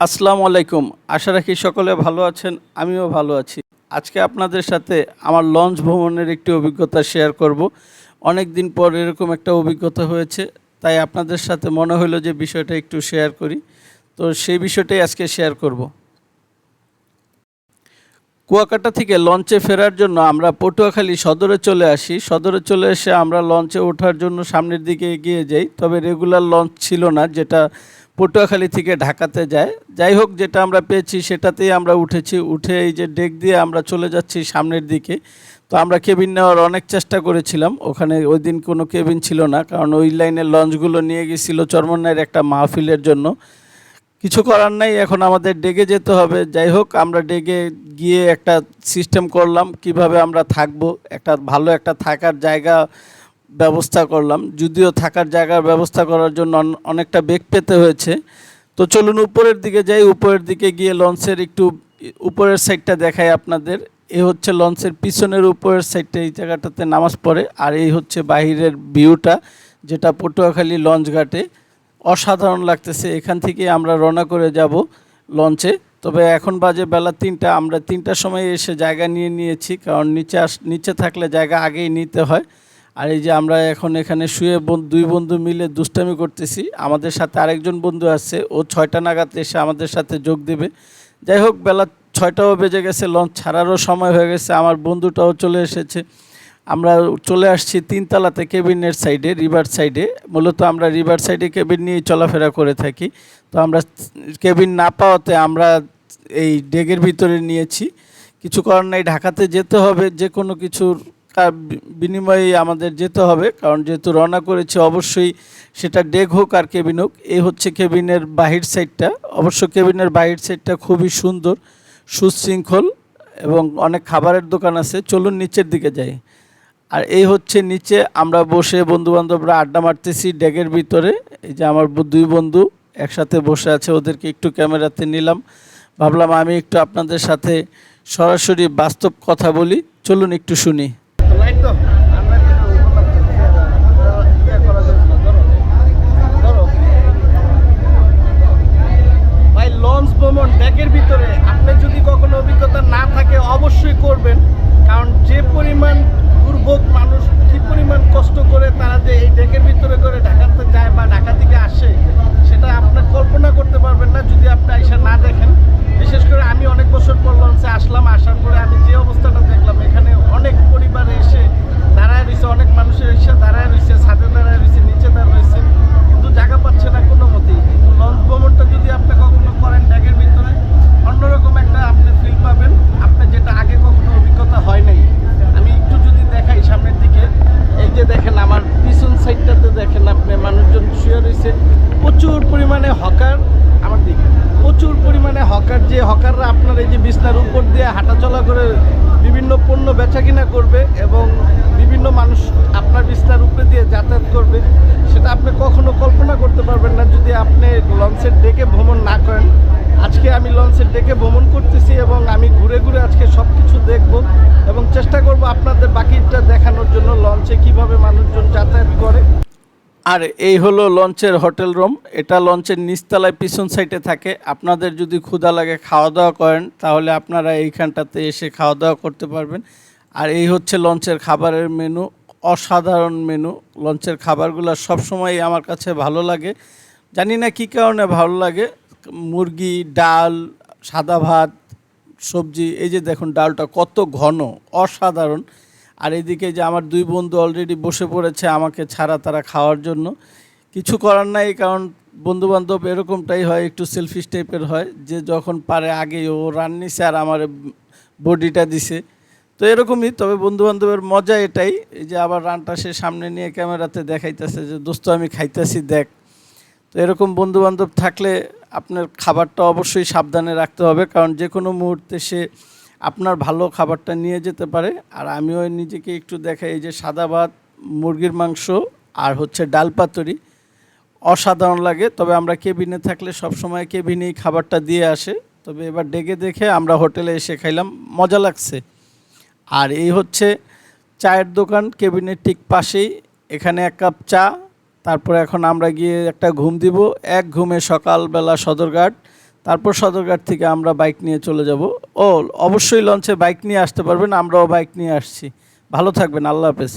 আসসালামু আলাইকুম। আশা রাখি সকলে ভালো আছেন, আমিও ভালো আছি। আজকে আপনাদের সাথে আমার লঞ্চ ভ্রমণের একটি অভিজ্ঞতা শেয়ার করব। অনেক দিন পর এরকম একটা অভিজ্ঞতা হয়েছে, তাই আপনাদের সাথে মনে হলো যে বিষয়টা একটু শেয়ার করি। তো সেই বিষয়টাই আজকে শেয়ার করব। কুয়াকাটা থেকে লঞ্চে ফেরার জন্য আমরা পটুয়াখালী সদরে চলে আসি। সদরে চলে এসে আমরা লঞ্চে ওঠার জন্য সামনের দিকে এগিয়ে যাই, তবে রেগুলার লঞ্চ ছিল না, যেটা পটুয়াখালী থেকে ঢাকাতে যায়। যাই হোক, যেটা আমরা পেয়েছি সেটাতেই আমরা উঠেছি। উঠে এই যে ডেক দিয়ে আমরা চলে যাচ্ছি সামনের দিকে। তো আমরা কেবিন নেওয়ার অনেক চেষ্টা করেছিলাম। ওখানে ওই দিন কোনো কেবিন ছিল না, কারণ ওই লাইনের লঞ্চগুলো নিয়ে গেছিল চরমনাইয়ের একটা মাহফিলের জন্য। কিছু করার নাই, এখন আমাদের ডেগে যেতে হবে। যাই হোক, আমরা ডেগে গিয়ে একটা সিস্টেম করলাম, কীভাবে আমরা থাকব। একটা ভালো একটা থাকার জায়গা ব্যবস্থা করলাম। যদিও থাকার জায়গার ব্যবস্থা করার জন্য অনেকটা বেগ পেতে হয়েছে। তো চলুন উপরের দিকে যাই। উপরের দিকে গিয়ে লঞ্চের একটু উপরের সাইডটা দেখাই আপনাদের। এ হচ্ছে লঞ্চের পিছনের উপরের সাইডটা, এই জায়গাটাতে নামাজ পড়ে। আর এই হচ্ছে বাহিরের ভিউটা, যেটা পটুয়াখালী লঞ্চ ঘাটে। অসাধারণ লাগতেছে। এখান থেকে আমরা রওনা করে যাব লঞ্চে। তবে এখন বাজে বেলা তিনটা। আমরা তিনটার সময় এসে জায়গা নিয়ে নিয়েছি। কারণ নিচে আস নিচে থাকলে জায়গা আগেই নিতে হয়। আর এই যে আমরা এখন এখানে শুয়ে দুই বন্ধু মিলে দুষ্টামি করতেছি। আমাদের সাথে আরেকজন বন্ধু আছে, ও ছয়টা নাগাদ এসে আমাদের সাথে যোগ দেবে। যাই হোক, বেলা ছয়টাও বেজে গেছে লঞ্চ ছাড়ারও সময় হয়ে গেছে, আমার বন্ধুটাও চলে এসেছে। আমরা চলে আসছি তিনতলাতে কেবিনের সাইডে রিভার সাইডে মূলত আমরা রিভার সাইডে কেবিন নিয়ে চলাফেরা করে থাকি। তো আমরা কেবিন না পাওয়াতে আমরা এই ডেগের ভিতরে নিয়েছি। কিছু করার নাই, ঢাকাতে যেতে হবে যে কোনো কিছুর বি- বিনিময়ে আমাদের যেতে হবে। কারণ যেহেতু রওনা করেছি, অবশ্যই সেটা ডেক হোক আর কেবিন হোক এই হচ্ছে কেবিনের বাহির সাইডটা। অবশ্য কেবিনের বাহির সাইডটা খুবই সুন্দর, সুশৃঙ্খল এবং অনেক খাবারের দোকান আছে। চলুন নিচের দিকে যাই। আর এই হচ্ছে নিচে, আমরা বসে বন্ধু বান্ধবরা আড্ডা মারতেছি ডেগের ভিতরে। এই যে আমার দুই বন্ধু একসাথে বসে আছে, ওদেরকে একটু ক্যামেরাতে নিলাম। ভাবলাম আমি একটু আপনাদের সাথে সরাসরি বাস্তব কথা বলি। চলুন একটু শুনি। ¿Listo? এসে দাঁড়ায় রয়েছে, ছাদে দাঁড়ায় রয়েছে, নিচে দাঁড়ায় রয়েছে, কিন্তু জায়গা পাচ্ছে না কোনো মতেই। কিন্তু লঞ্চ ভ্রমণটা যদি আপনি কখনো করেন ড্যাগের ভিতরে, অন্যরকম একটা আপনি ফিল পাবেন। আপনি যেটা আগে কখনো অভিজ্ঞতা হয় নাই। আমি একটু যদি দেখাই সামনের দিকে, এই যে দেখেন আমার পিছন সাইডটাতে দেখেন আপনি, মানুষজন শুয়ে রয়েছে। প্রচুর পরিমাণে হকার আমার দিকে। প্রচুর পরিমাণে হকার, যে হকাররা আপনার এই যে বিছনার উপর দিয়ে হাঁটাচলা করে বিভিন্ন পণ্য বেচা কিনা করবে এবং বিভিন্ন মানুষ আপনার বিছনার উপরে দিয়ে যাতায়াত করবে সেটা আপনি কখনো কল্পনা করতে পারবেন না যদি আপনি লঞ্চের ডেকে ভ্রমণ না করেন আজকে লঞ্চের ডেকে ভ্রমণ করতেছি এবং আমি ঘুরে ঘুরে আজকে সব কিছু দেখব এবং চেষ্টা করব আপনাদের বাকিটা দেখানোর জন্য লঞ্চে কীভাবে মানুষজন যাতায়াত করে। আর এই হলো লঞ্চের হোটেল রুম। এটা লঞ্চের নিচতলায় পিছন সাইডে থাকে। আপনাদের যদি ক্ষুধা লাগে খাওয়া দাওয়া করেন, তাহলে আপনারা এইখানটাতে এসে খাওয়া দাওয়া করতে পারবেন। আর এই হচ্ছে লঞ্চের খাবারের মেনু। অসাধারণ মেনু। লঞ্চের খাবারগুলো সবসময় আমার কাছে ভালো লাগে। জানি না কী কারণে ভালো লাগে। মুরগি, ডাল সাদা ভাত, সবজি, এই যে দেখুন ডালটা কত ঘন, অসাধারণ। আর এদিকে যে আমার দুই বন্ধু অলরেডি বসে পড়েছে আমাকে ছাড়া তারা খাওয়ার জন্য। কিছু করার নাই, কারণ বন্ধু বান্ধব এরকমটাই হয়, একটু সেলফিশ টাইপের হয়, যে যখন পারে আগে ও রান নিছে আর আমার বডিটা দিছে। তো এরকমই, তবে বন্ধু বান্ধবের মজা এটাই, এই যে আবার রানটা সে সামনে নিয়ে ক্যামেরাতে দেখাইতেছে যে, দোস্ত, আমি খাইতেছি, দেখ। তো এরকম বন্ধু বান্ধব থাকলে আপনার খাবারটা অবশ্যই সাবধানে রাখতে হবে, কারণ যে কোনো মুহূর্তে সে আপনার ভালো খাবারটা নিয়ে যেতে পারে। আর আমিও নিজেকে একটু দেখাই, এই যে সাদা ভাত, মুরগির মাংস আর হচ্ছে ডাল পাতুরি অসাধারণ লাগে। তবে আমরা কেবিনে থাকলে সব সময় কেবিনেই খাবারটা দিয়ে আসে। তবে এবার ডেকে দেখে আমরা হোটেলে এসে খাইলাম, মজা লাগছে। আর এই হচ্ছে চায়ের দোকান, কেবিনের ঠিক পাশেই। এখানে এক কাপ চা তারপরে এখন আমরা গিয়ে একটা ঘুম দিব, এক ঘুমে সকালবেলা সদরঘাট, তারপর সদরঘাট থেকে আমরা বাইক নিয়ে চলে যাব। ও, অবশ্যই লঞ্চে বাইক নিয়ে আসতে পারবেন, আমরাও বাইক নিয়ে আসছি। ভালো থাকবেন, আল্লাহ হাফেজ।